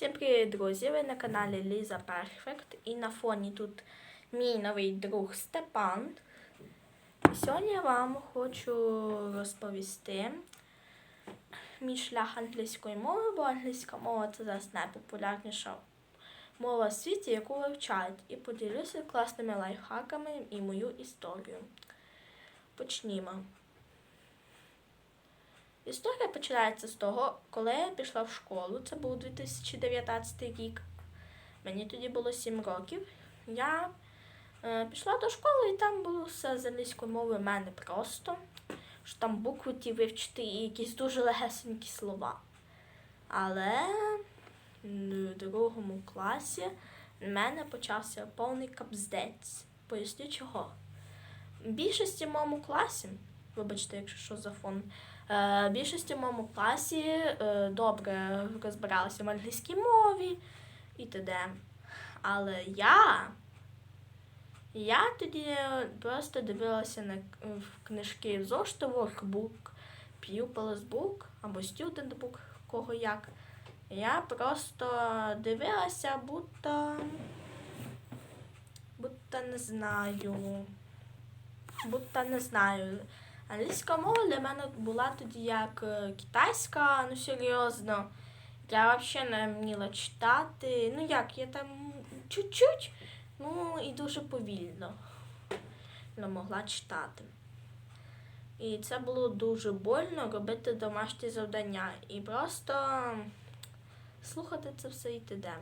Всім привіт, друзі! Ви на каналі Ліза Перфект. І на фоні тут мій новий друг Степан. І сьогодні я вам хочу розповісти мій шлях англійської мови, бо англійська мова це зараз найпопулярніша мова в світі, яку вивчають. І поділюся класними лайфхаками і мою історію. Почнімо. Історія починається з того, коли я пішла в школу, це був 2019 рік. Мені тоді було 7 років. Я е, пішла до школи і там було все з англійської мови в мене просто. Що там букви ті вивчити і якісь дуже легесенькі слова. Але в другому класі в мене почався повний капздець. Поясню чого. В більшості в моєму класі, вибачте, якщо що за фон. Е, більшості в моєму класі е, добре розбиралися в англійській мові і т.д. Але я, я тоді просто дивилася на в книжки зошиту Workbook, Pupils Book або Student Book, кого як. Я просто дивилася, будто, будто не знаю. Будто не знаю. Англійська мова для мене була тоді як е, китайська, ну серйозно. Я взагалі не вміла читати. Ну як, я там чуть-чуть, ну і дуже повільно не могла читати. І це було дуже больно робити домашні завдання і просто слухати це все і т.д.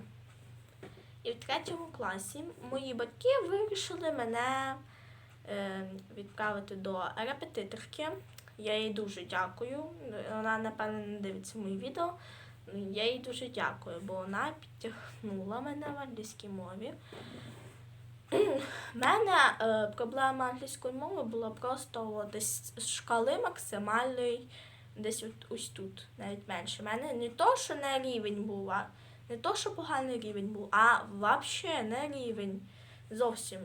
І в третьому класі мої батьки вирішили мене відправити до репетиторки. Я їй дуже дякую. Вона, напевно, не дивиться мої відео. Я їй дуже дякую, бо вона підтягнула мене в англійській мові. У мене е, проблема англійської мови була просто десь з шкали максимальної, десь от, ось тут, навіть менше. У мене не то, що не рівень був, а не то, що поганий рівень був, а взагалі не рівень зовсім.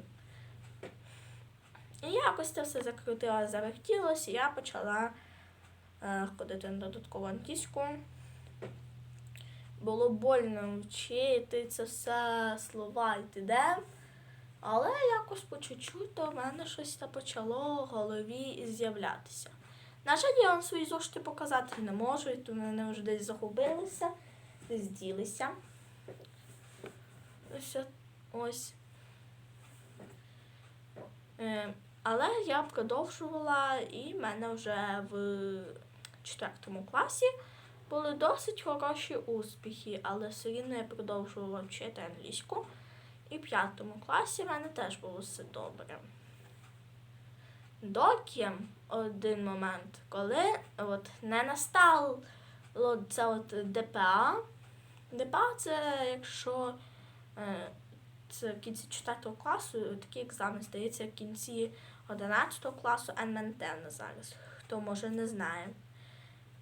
І якось це все закрутило, завертілося, і я почала е, ходити на додаткову англійську. Було больно вчити це все, слова і т.д. Але якось по чуть-чуть то в мене щось почало в голові з'являтися. На жаль, я вам свої зошити показати не можу, і то вони вже десь загубилися, десь ділися. Ось. ось. Е, але я продовжувала, і в мене вже в четвертому класі були досить хороші успіхи, але все рівно я продовжувала вчити англійську. І в п'ятому класі в мене теж було все добре. Доки один момент, коли от не настало це от ДПА. ДПА це якщо е, це в кінці 4 класу такий екзамен здається в кінці 11 класу НМНТ зараз, хто може не знає.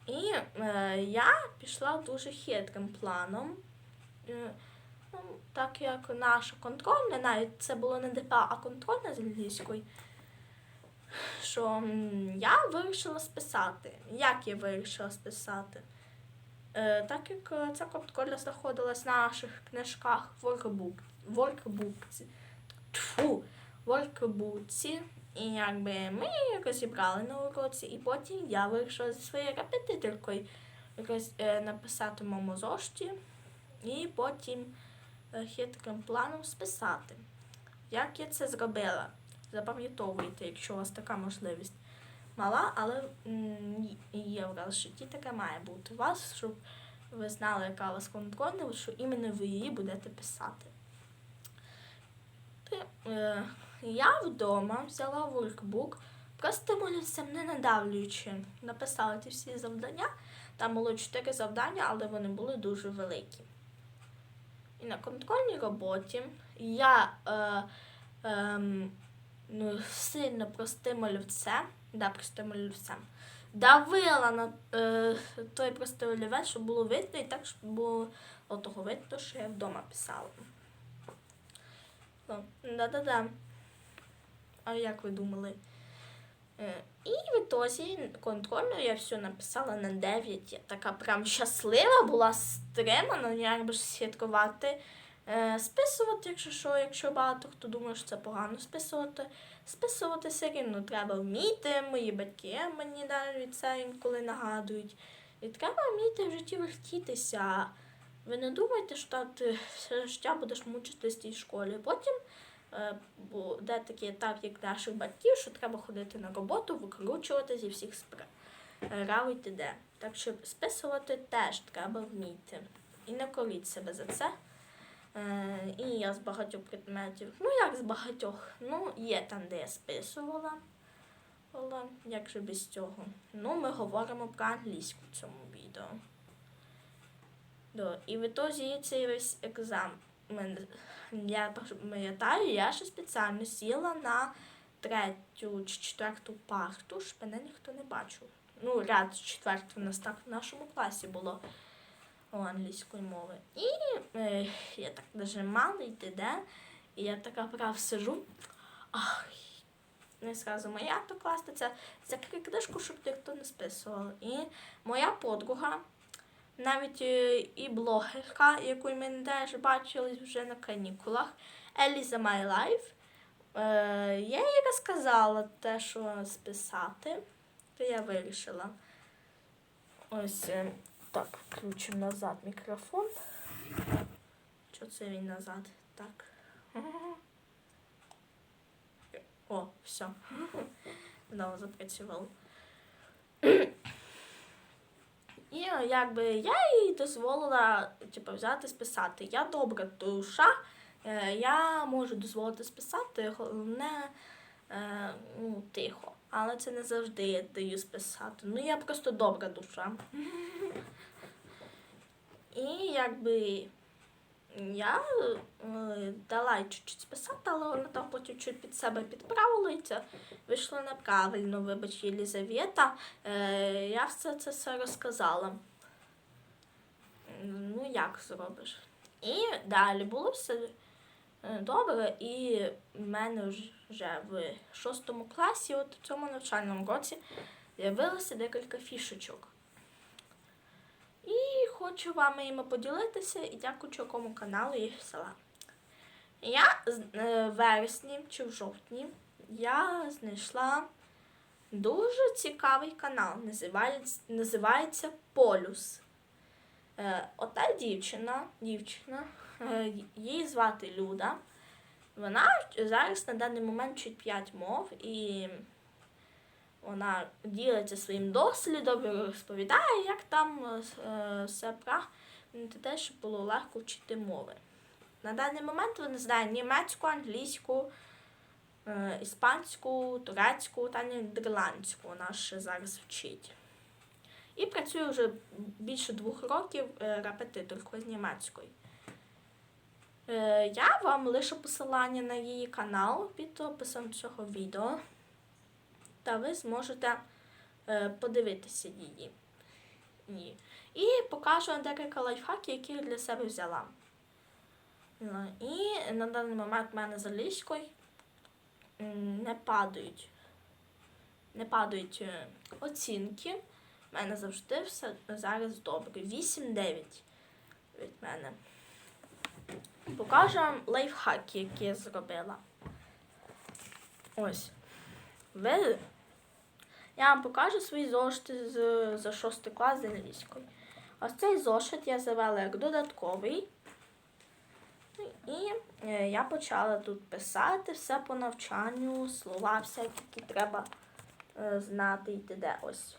І е, я пішла дуже хитрим планом. Е, ну, так як наша контрольна, навіть це було не ДПА, а контрольна з англійської, що я вирішила списати. Як я вирішила списати? Е, так як ця контрольна знаходилась в наших книжках в workbook, workbookці, тьфу, workbookці, і якби ми розібрали на уроці, і потім я вирішила зі своєю репетиторкою роз, е, написати моєму зошті, і потім е, хитрим планом списати. Як я це зробила? Запам'ятовуйте, якщо у вас така можливість. Мала, але є в вас таке має бути у вас, щоб ви знали, яка у вас контрольна, що іменно ви її будете писати. Ти, е, я вдома взяла воркбук, просто молюся, не надавлюючи, написала ті всі завдання. Там було чотири завдання, але вони були дуже великі. І на контрольній роботі я е, е, ну, сильно простим олівцем, да, простим олівцем, давила на е, той простий олівець, щоб було видно, і так, щоб було того видно, що я вдома писала. Ну, Да-да-да. А як ви думали? Е, І в ітозі контрольну я все написала на 9. Я така прям щаслива була стримана, ну, як би святкувати. Е, Списувати, якщо що, якщо багато хто думає, що це погано списувати. Списувати все рівно треба вміти. Мої батьки мені навіть це інколи нагадують. І треба вміти в житті вертітися. Ви не думайте, що ти все життя будеш мучитись в тій школі. Потім е, буде такий етап, як наших батьків, що треба ходити на роботу, викручувати зі всіх справ і т.д. Так що списувати теж треба вміти. І не коріть себе за це. Е, і я з багатьох предметів, ну як з багатьох, ну є там, де я списувала. Але як же без цього? Ну, ми говоримо про англійську в цьому відео. Да. І в ітозі цей весь екзамен. Я пам'ятаю, я ще спеціально сіла на третю чи четверту парту, щоб мене ніхто не бачив. Ну, ряд четвертий у нас так в нашому класі було англійської мови. І е, я так нажимала і т.д. І я така прав сижу. Ах, не зразу моя то це закрий книжку, щоб ніхто не списував. І моя подруга, навіть е, і блогерка, яку ми теж бачили вже на канікулах, Еліза Life, е, я їй розказала те, що списати, то я вирішила. Ось е, так, включимо назад мікрофон. Що це він назад? Так. О, все. Знову запрацював. І е, якби я їй дозволила типу, взяти списати. Я добра душа, е, я можу дозволити списати, головне е, ну, тихо. Але це не завжди я даю списати. Ну я просто добра душа. І якби я е, дала їй чуть-чуть списати, але вона там потім чуть під себе підправила і це вийшло неправильно, вибач, Єлізавета. Е, я все це все розказала. Ну, як зробиш? І далі було все е, добре, і в мене вже в шостому класі, от в цьому навчальному році, з'явилося декілька фішечок. І хочу вам іми поділитися і дякую якому каналу їх взяла. Я з- е, в вересні чи в жовтні я знайшла дуже цікавий канал. Називається, називається Полюс. Е, ота дівчина, дівчина, е, її звати Люда. Вона зараз на даний момент вчить 5 мов і вона ділиться своїм дослідом, розповідає, як там е, все правильно, те, щоб було легко вчити мови. На даний момент вона знає німецьку, англійську, е, іспанську, турецьку та нідерландську. Вона ще зараз вчить. І працює вже більше двох років е, репетиторкою з німецької. Е, Я вам лишу посилання на її канал під описом цього відео та ви зможете е, подивитися її. Ні. І покажу вам декілька лайфхаків, які я для себе взяла. Ну, І на даний момент в мене з англійською м, не падають. Не падають е, оцінки. У мене завжди все зараз добре. 8-9 від мене. Покажу вам лайфхаки, які я зробила. Ось. Ви... Я вам покажу свої зошити з, за 6 клас з англійської. Ось цей зошит я завела як додатковий. І е, я почала тут писати все по навчанню, слова всякі, які треба е, знати і т.д. Ось.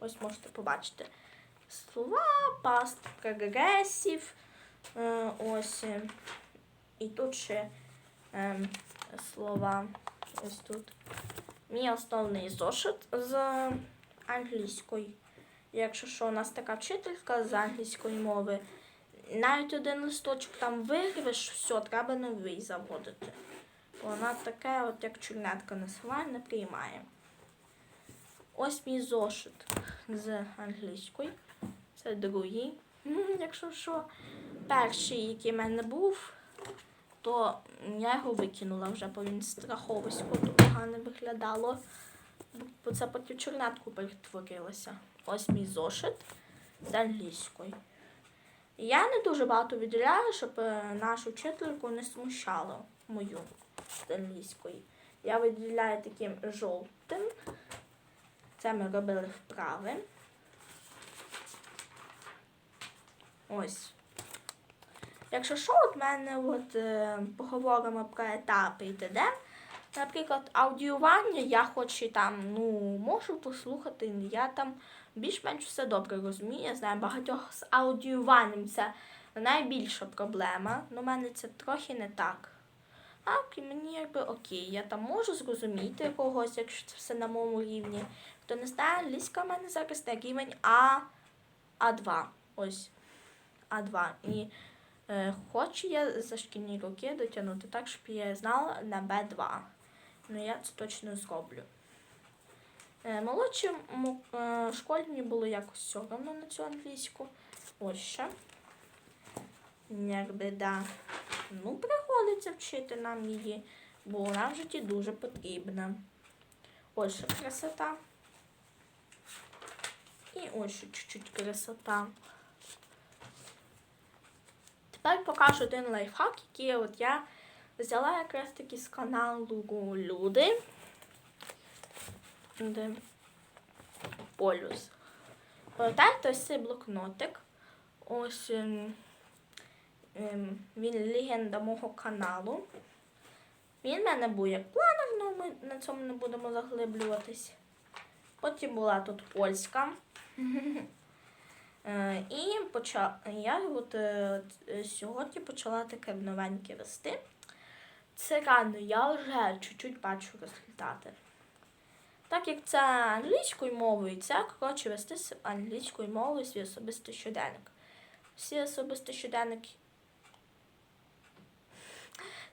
Ось можете побачити. Слова, past progressive. Е, ось. І тут ще е, слова. Ось тут. Мій основний зошит з англійської. Якщо що, у нас така вчителька з англійської мови, навіть один листочок там вирвеш, все, треба новий заводити. Бо Вона таке, от як чорнетка насилає, не приймає. Ось мій зошит з англійської. Це другий. Якщо що, перший, який в мене був, то я його викинула вже, бо він страховисько то погано виглядало. бо це потім чернетку перетворилося. Ось мій зошит з англійської. Я не дуже багато виділяю, щоб е, нашу вчительку не смущало мою з англійської. Я виділяю таким жовтим. Це ми робили вправи. Ось. Якщо що, от мене от, е, поговоримо про етапи і т.д. Наприклад, аудіювання я хоч і там ну, можу послухати, я там більш-менш все добре розумію. Я знаю, багатьох з аудіюванням це найбільша проблема. але в мене це трохи не так. А мені якби окей, я там можу зрозуміти когось, якщо це все на моєму рівні. Хто не знає, англійська в мене зараз на рівень А, А2. Ось. А2. І е, хочу я за шкільні роки дотягнути так, щоб я знала на Б2. Ну я це точно зроблю. Е, молодшим е, школі мені було якось все одно на цю англійську. Ось ще. Якби да. Ну, приходиться вчити нам її, бо вона в житті дуже потрібна. Ось ще красота. І ось ще чуть-чуть красота. Тепер покажу один лайфхак, який от я взяла якраз таки з каналу Люди. Де полюс. Пам'ятаєте, ось цей блокнотик. Ось ем, ем, він легенда мого каналу. Він в мене був як планер, але ми на цьому не будемо заглиблюватись. Потім була тут польська. Е, І я от, е, е, сьогодні почала таке новеньке вести. Це рано, я вже чуть-чуть бачу результати. Так як це англійською мовою, це коротше вести англійською мовою свій особистий щоденник. Всі особисті щоденники.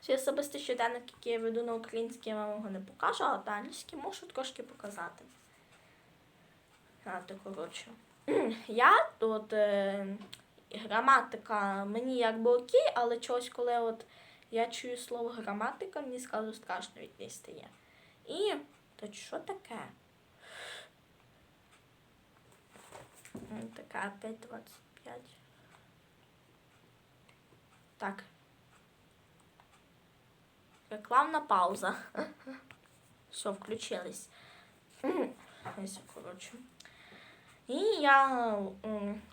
Свій особистий щоденник, який я веду на українській, я вам його не покажу, але на англійській можу трошки показати. А, то коротше. Я тут е, граматика мені якби окей, але чогось, коли от я чую слово граматика, мені скажу страшно від неї стає. І то що таке? Така 5.25. Так. Рекламна пауза. Все, включились. Коротше. І я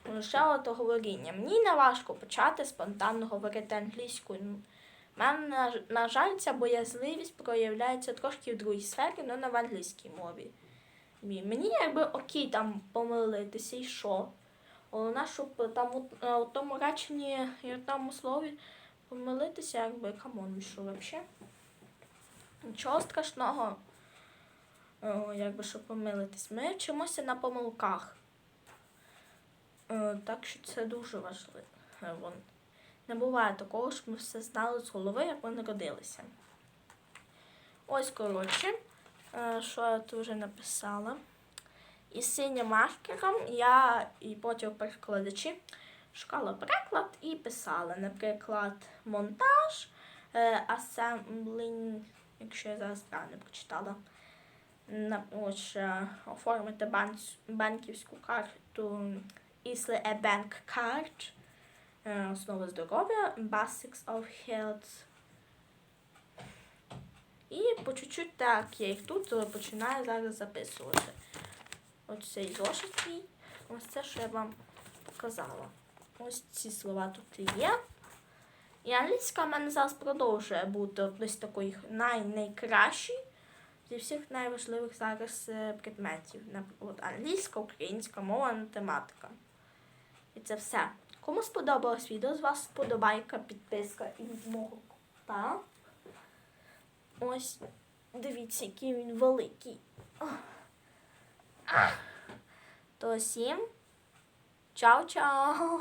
лишала то говоріння. Мені не важко почати спонтанно говорити англійською. Ну, мене, на, на жаль, ця боязливість проявляється трошки в другій сфері, але не в англійській мові. Мені якби окей там помилитися і що. Головне, щоб там у, е, тому реченні і в тому слові помилитися, якби камон, що взагалі. Нічого страшного, О, якби щоб помилитись. Ми вчимося на помилках. Е, Так що це дуже важливо. Не буває такого, щоб ми все знали з голови, як ми народилися. Ось, коротше, е, що я тут вже написала. І синім маркером я і потім перекладачі шукала переклад і писала, наприклад, монтаж, е, асемблінг, якщо я зараз правильно прочитала. На, ось, е, оформити банківську карту Isle a Bank Card, основи здоров'я, Basics of Health. І по чуть-чуть так, я їх тут е, починаю зараз записувати. Ось цей зошит мій. Ось це, що я вам показала. Ось ці слова тут є. І англійська в мене зараз продовжує бути з таких най зі всіх найважливих зараз е, предметів. Наприклад, англійська, українська мова, математика. І це все. Кому сподобалось відео, з вас сподобайка, підписка і від мого кота. Ось, дивіться, який він великий. То всім. Чао-чао!